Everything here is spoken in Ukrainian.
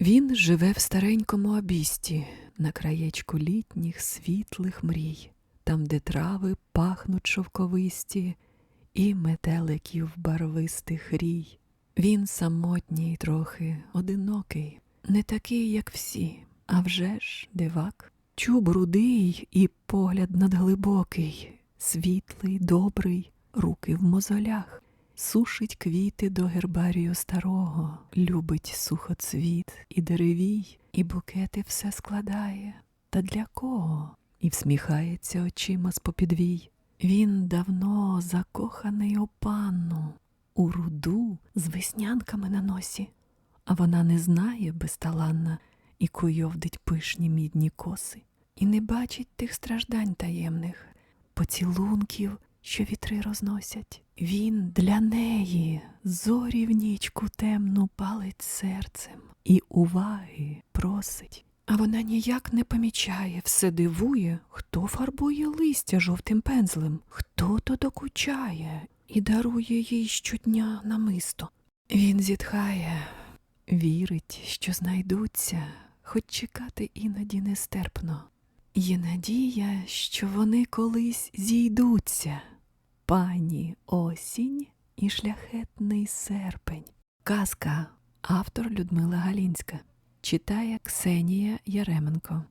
Він живе в старенькому обісті, на краєчку літніх світлих мрій, там, де трави пахнуть шовковисті, і метеликів барвистих рій. Він самотній трохи, одинокий, не такий, як всі, а вже ж дивак. Чуб рудий і погляд надглибокий, світлий, добрий, руки в мозолях. Сушить квіти до гербарію старого, любить сухоцвіт і деревій, і букети все складає. Та для кого? І всміхається очима з попідвій. Він давно закоханий у панну, у руду з веснянками на носі, а вона не знає безталанна і куйовдить пишні мідні коси, і не бачить тих страждань таємних, поцілунків, що вітри розносять. Він для неї зорі в нічку темну палить серцем і уваги просить. А вона ніяк не помічає, все дивує, хто фарбує листя жовтим пензлем, хто то докучає і дарує їй щодня намисто. Він зітхає, вірить, що знайдуться, хоч чекати іноді нестерпно. Є надія, що вони колись зійдуться. Пані осінь і шляхетний серпень. Казка. Автор Людмила Галінська. Читає Ксенія Яременко.